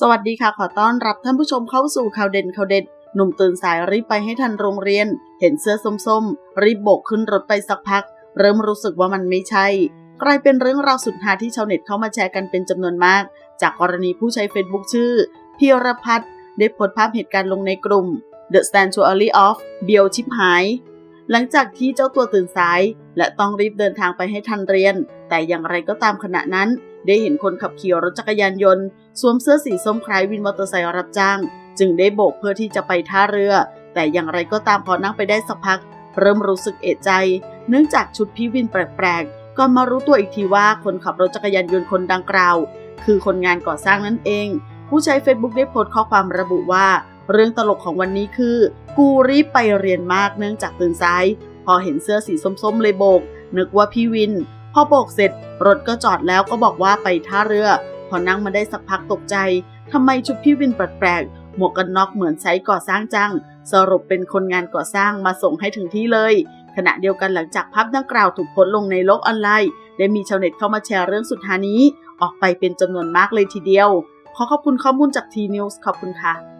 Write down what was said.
สวัสดีค่ะ ขอต้อนรับท่านผู้ชมเข้าสู่ข่าวเด่นข่าวเด็ด หนุ่มตื่นสายรีบไปให้ทันโรงเรียน เห็นเสื้อส้มๆ รีบโบกขึ้นรถไปสักพัก เริ่มรู้สึกว่ามันไม่ใช่ กลายเป็นเรื่องราวสุดฮาที่ชาวเน็ตเข้ามาแชร์กันเป็นจำนวนมาก จากกรณีผู้ใช้ Facebook ชื่อพีรพัฒน์ได้โพสต์ภาพเหตุการณ์ลงในกลุ่ม The Sanctuary of เบียวชิบหาย หลังจากที่เจ้าตัวตื่นสาย และต้องรีบเดินทางไปให้ทันเรียน แต่อย่างไรก็ตามขณะนั้น ได้เห็นคนขับขี่รถจักรยานยนต์ สวมเสื้อสีส้มคล้ายวินมอเตอร์ไซค์รับจ้าง จึงได้โบกเพื่อที่จะไปท่าเรือ แต่อย่างไรก็ตามพอนั่งไปได้สักพัก เริ่มรู้สึกเอะใจ เนื่องจากชุดพี่วินแปลกๆ ก็มารู้ตัวอีกทีว่าคนขับรถจักรยานยนต์คนดังกล่าว คือคนงานก่อสร้างนั่นเอง ผู้ใช้ Facebook ได้โพสต์ข้อความระบุว่า เรื่องตลกของวันนี้คือ กูรีบไปเรียนมากเนื่องจากตื่นสายพอเห็นเสื้อสีส้มๆเลยโบกนึกว่าพี่วิน อโบกเสร็จ รถก็จอดแล้วก็บอกว่าไปท่าเรือ พอนั่งมาได้สักพักตกใจทำไมชุดพี่วินแปลกๆหมวกกันน็อกเหมือนใช้ก่อสร้างจัง สรุปเป็นคนงานก่อสร้างมาส่งให้ถึงที่เลย ขณะเดียวกันหลังจากภาพดังกล่าวถูกโพสต์ลงในโลกออนไลน์ได้มีชาวเน็ตเข้ามาแชร์เรื่องสุดฮานี้ ออกไปเป็นจำนวนมากเลยทีเดียว ขอขอบคุณข้อมูลจากทีนิวส์ขอบคุณค่ะ